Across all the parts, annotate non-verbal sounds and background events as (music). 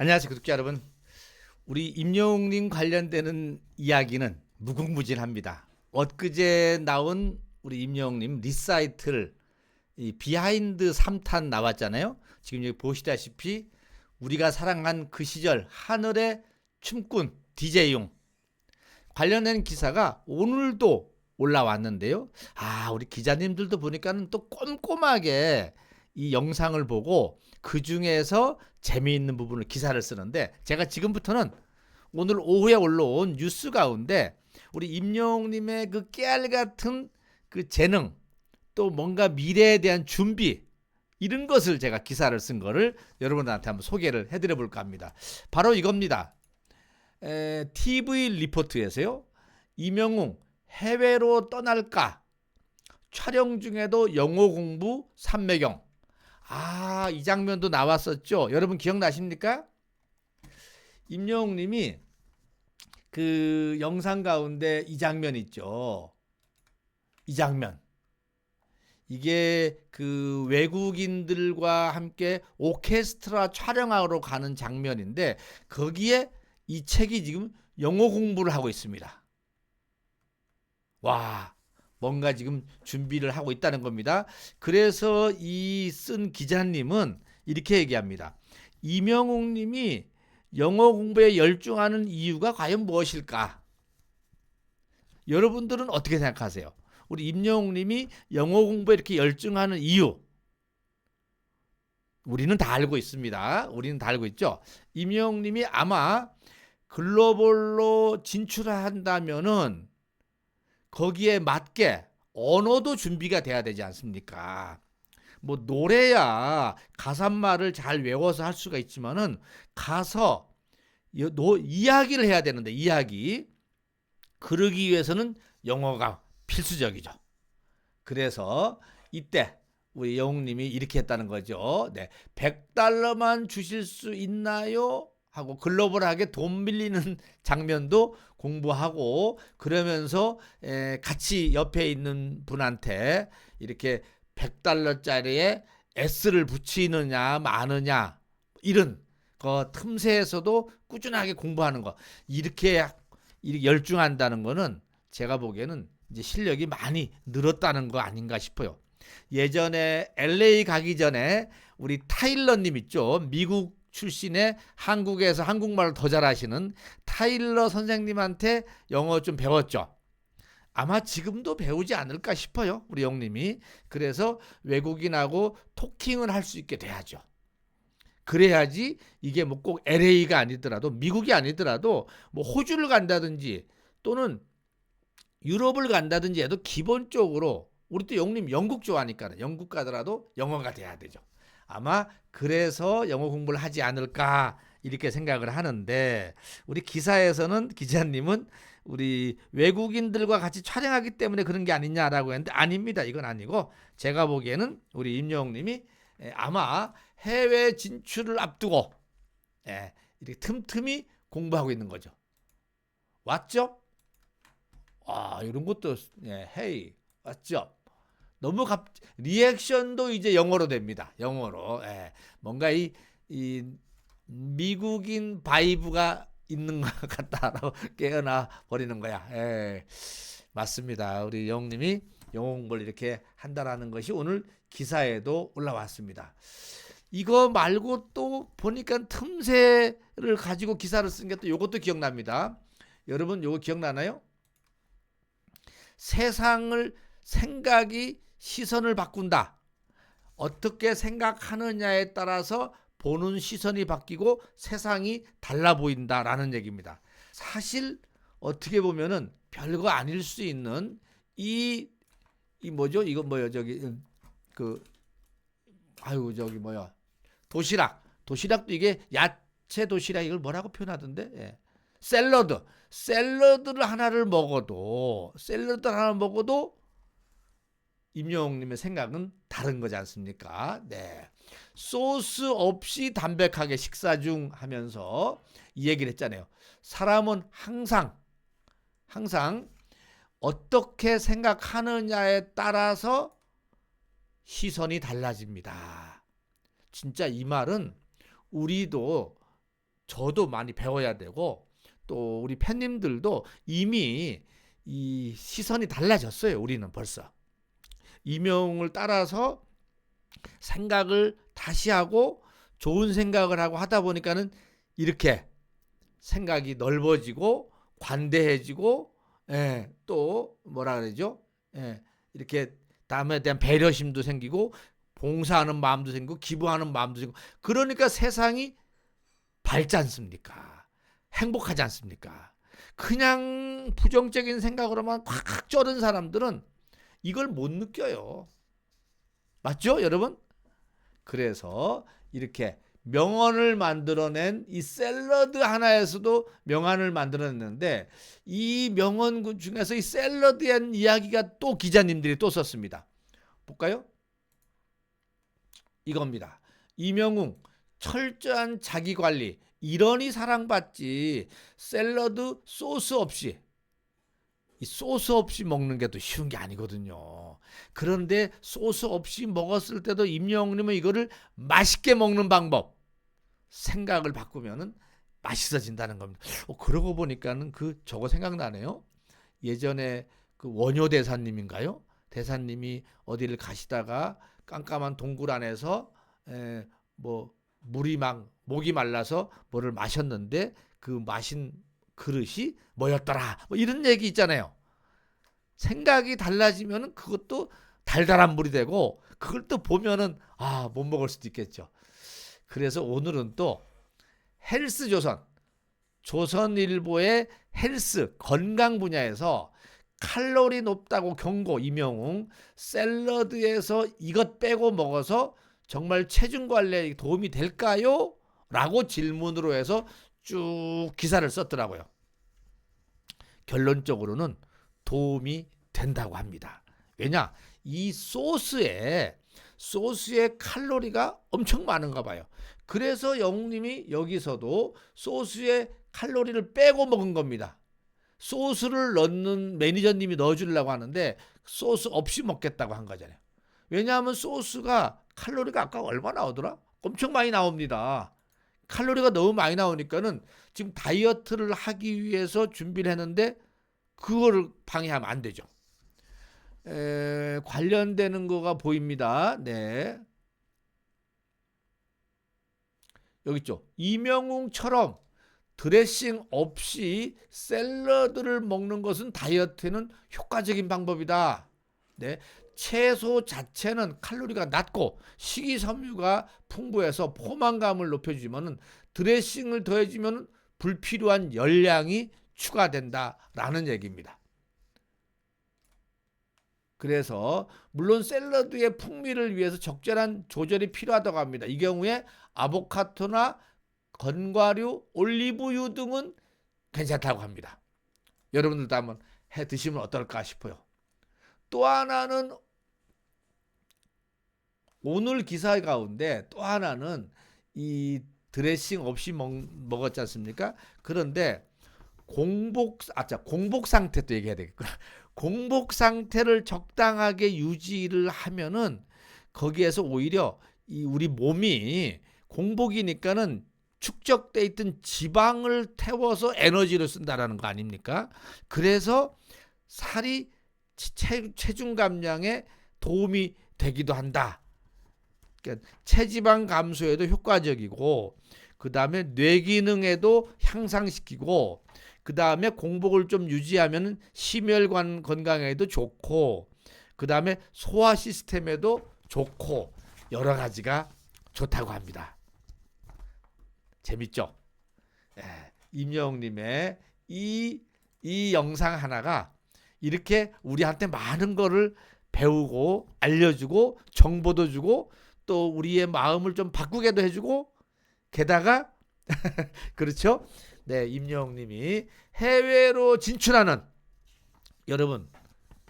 안녕하세요 구독자 여러분. 우리 임영웅님 관련되는 이야기는 무궁무진합니다. 엊그제 나온 우리 임영웅님 리사이트를 이 비하인드 3탄 나왔잖아요. 지금 여기 보시다시피 우리가 사랑한 그 시절 하늘의 춤꾼 DJ용. 관련된 기사가 오늘도 올라왔는데요. 아 우리 기자님들도 보니까는 또 꼼꼼하게 이 영상을 보고 그 중에서 재미있는 부분을 기사를 쓰는데 제가 지금부터는 오늘 오후에 올라온 뉴스 가운데 우리 임영웅님의 그 깨알 같은 그 재능 또 뭔가 미래에 대한 준비 이런 것을 제가 기사를 쓴 거를 여러분들한테 한번 소개를 해드려 볼까 합니다. 바로 이겁니다. 에, TV 리포트에서요. 이명웅 해외로 떠날까? 촬영 중에도 영어 공부 삼매경. 아, 이 장면도 나왔었죠. 여러분 기억나십니까? 임영웅 님이 그 영상 가운데 이 장면 있죠. 이 장면. 이게 그 외국인들과 함께 오케스트라 촬영하러 가는 장면인데 거기에 이 책이 지금 영어 공부를 하고 있습니다. 와, 뭔가 지금 준비를 하고 있다는 겁니다. 그래서 이 쓴 기자님은 이렇게 얘기합니다. 이명웅 님이 영어 공부에 열중하는 이유가 과연 무엇일까? 여러분들은 어떻게 생각하세요? 우리 임영웅 님이 영어 공부에 이렇게 열중하는 이유. 우리는 다 알고 있습니다. 우리는 다 알고 있죠. 임영웅 님이 아마 글로벌로 진출한다면은 거기에 맞게 언어도 준비가 돼야 되지 않습니까? 뭐 노래야 가사말을 잘 외워서 할 수가 있지만은 가서 여- 노, 이야기를 해야 되는데 이야기 그러기 위해서는 영어가 필수적이죠. 그래서 이때 우리 영웅님이 이렇게 했다는 거죠. 네, 100달러만 주실 수 있나요? 하고 글로벌하게 돈 밀리는 (laughs) 장면도 공부하고 그러면서 에, 같이 옆에 있는 분한테 이렇게 100달러짜리에 S를 붙이느냐 마느냐 이런 그 틈새에서도 꾸준하게 공부하는 거 이렇게 열중한다는 거는 제가 보기에는 이제 실력이 많이 늘었다는 거 아닌가 싶어요. 예전에 LA 가기 전에 우리 타일러 님 있죠. 미국 출신의 한국에서 한국말을 더 잘하시는 타일러 선생님한테 영어 좀 배웠죠. 아마 지금도 배우지 않을까 싶어요. 우리 영님이. 그래서 외국인하고 토킹을 할 수 있게 돼야죠. 그래야지 이게 뭐 꼭 LA가 아니더라도 미국이 아니더라도 뭐 호주를 간다든지 또는 유럽을 간다든지 해도 기본적으로 우리 또 영님 영국 좋아하니까 영국 가더라도 영어가 돼야 되죠. 아마 그래서 영어 공부를 하지 않을까 이렇게 생각을 하는데 우리 기사에서는 기자님은 우리 외국인들과 같이 촬영하기 때문에 그런 게 아니냐라고 했는데 아닙니다. 이건 아니고 제가 보기에는 우리 임영웅님이 에, 아마 해외 진출을 앞두고 예, 이렇게 틈틈이 공부하고 있는 거죠. 왔죠? 아 이런 것도 예, 헤이 왔죠? 너무 갑 리액션도 이제 영어로 됩니다. 영어로 예, 뭔가 이, 이 미국인 바이브가 있는 것 (laughs) 같다라고 깨어나 버리는 거야. 예, 맞습니다. 우리 영님이 영어 공부를 이렇게 한다라는 것이 오늘 기사에도 올라왔습니다. 이거 말고 또 보니까 틈새를 가지고 기사를 쓴 게 또 이것도 기억납니다. 여러분 요거 기억나나요? 세상을 생각이 시선을 바꾼다. 어떻게 생각하느냐에 따라서 보는 시선이 바뀌고 세상이 달라 보인다라는 얘기입니다. 사실 어떻게 보면은 별거 아닐 수 있는 이, 이 뭐죠? 이거 뭐요? 저기, 그, 아유, 저기 뭐야. 도시락. 도시락도 이게 야채 도시락 이걸 뭐라고 표현하던데? 예. 샐러드. 샐러드를 하나를 먹어도, 샐러드 하나 먹어도 임영웅님의 생각은 다른 거지 않습니까? 네. 소스 없이 담백하게 식사 중 하면서 이 얘기를 했잖아요. 사람은 항상, 항상 어떻게 생각하느냐에 따라서 시선이 달라집니다. 진짜 이 말은 우리도 저도 많이 배워야 되고 또 우리 팬님들도 이미 이 시선이 달라졌어요. 우리는 벌써 이명을 따라서 생각을 다시 하고 좋은 생각을 하고 하다 보니까는 이렇게 생각이 넓어지고 관대해지고 예, 또 뭐라 그러죠? 예, 이렇게 남에 대한 배려심도 생기고 봉사하는 마음도 생기고 기부하는 마음도 생기고 그러니까 세상이 밝지 않습니까? 행복하지 않습니까? 그냥 부정적인 생각으로만 꽉 쩔은 사람들은 이걸 못 느껴요. 맞죠, 여러분? 그래서 이렇게 명언을 만들어낸 이 샐러드 하나에서도 명언을 만들어냈는데 이 명언 중에서 이 샐러드의 이야기가 또 기자님들이 또 썼습니다. 볼까요? 이겁니다. 이명웅 철저한 자기 관리 이러니 사랑받지 샐러드 소스 없이 이 소스 없이 먹는 게 또 쉬운 게 아니거든요. 그런데 소스 없이 먹었을 때도 임영웅님은 이거를 맛있게 먹는 방법 생각을 바꾸면은 맛있어진다는 겁니다. 어, 그러고 보니까는 그 저거 생각나네요. 예전에 그 원효 대사님인가요? 대사님이 어디를 가시다가 깜깜한 동굴 안에서 에, 뭐 물이 막 목이 말라서 뭐를 마셨는데 그 마신 그릇이 뭐였더라. 뭐 이런 얘기 있잖아요. 생각이 달라지면은 그것도 달달한 물이 되고 그걸 또 보면은 아, 못 먹을 수도 있겠죠. 그래서 오늘은 또 헬스 조선 조선일보의 헬스 건강 분야에서 칼로리 높다고 경고 이명웅 샐러드에서 이것 빼고 먹어서 정말 체중 관리에 도움이 될까요? 라고 질문으로 해서 쭉 기사를 썼더라고요. 결론적으로는 도움이 된다고 합니다. 왜냐? 이 소스에 소스에 칼로리가 엄청 많은가 봐요. 그래서 영웅님이 여기서도 소스에 칼로리를 빼고 먹은 겁니다. 소스를 넣는 매니저님이 넣어주려고 하는데 소스 없이 먹겠다고 한 거잖아요. 왜냐하면 소스가 칼로리가 아까 얼마 나오더라? 엄청 많이 나옵니다. 칼로리가 너무 많이 나오니까는 지금 다이어트를 하기 위해서 준비를 했는데 그거를 방해하면 안 되죠. 에, 관련되는 거가 보입니다. 네. 여기 있죠. 이명웅처럼 드레싱 없이 샐러드를 먹는 것은 다이어트에는 효과적인 방법이다. 네. 채소 자체는 칼로리가 낮고 식이섬유가 풍부해서 포만감을 높여주지만은 드레싱을 더해주면 불필요한 열량이 추가된다라는 얘기입니다. 그래서 물론 샐러드의 풍미를 위해서 적절한 조절이 필요하다고 합니다. 이 경우에 아보카도나 건과류, 올리브유 등은 괜찮다고 합니다. 여러분들도 한번 해 드시면 어떨까 싶어요. 또 하나는 오늘 기사 가운데 또 하나는 이 드레싱 없이 먹, 먹었지 않습니까? 그런데 공복 아자 공복 상태 또 얘기해야 되겠구나. (laughs) 공복 상태를 적당하게 유지를 하면은 거기에서 오히려 이 우리 몸이 공복이니까는 축적돼 있던 지방을 태워서 에너지를 쓴다라는 거 아닙니까? 그래서 살이 체, 체중 감량에 도움이 되기도 한다. 그러니까 체지방 감소에도 효과적이고 그 다음에 뇌 기능에도 향상시키고 그 다음에 공복을 좀 유지하면 심혈관 건강에도 좋고 그 다음에 소화 시스템에도 좋고 여러 가지가 좋다고 합니다. 재밌죠? 예, 임영님의 이, 이 영상 하나가 이렇게 우리한테 많은 거를 배우고 알려주고 정보도 주고 또 우리의 마음을 좀 바꾸게도 해주고 게다가 (laughs) 그렇죠? 네, 임영님이 해외로 진출하는 여러분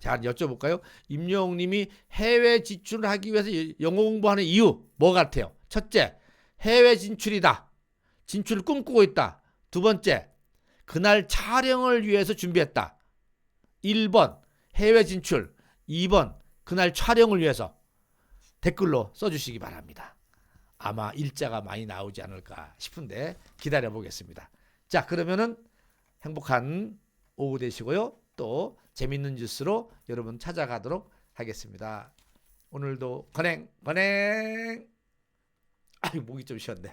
자 여쭤볼까요? 임영님이 해외 진출을 하기 위해서 영어 공부하는 이유 뭐 같아요? 첫째, 해외 진출이다. 진출을 꿈꾸고 있다. 두 번째, 그날 촬영을 위해서 준비했다. 1번, 해외 진출. 2번, 그날 촬영을 위해서 댓글로 써주시기 바랍니다. 아마 일자가 많이 나오지 않을까 싶은데 기다려 보겠습니다. 자, 그러면은 행복한 오후 되시고요. 또 재밌는 뉴스로 여러분 찾아가도록 하겠습니다. 오늘도 건행 건행. 아유 목이 좀 쉬었네.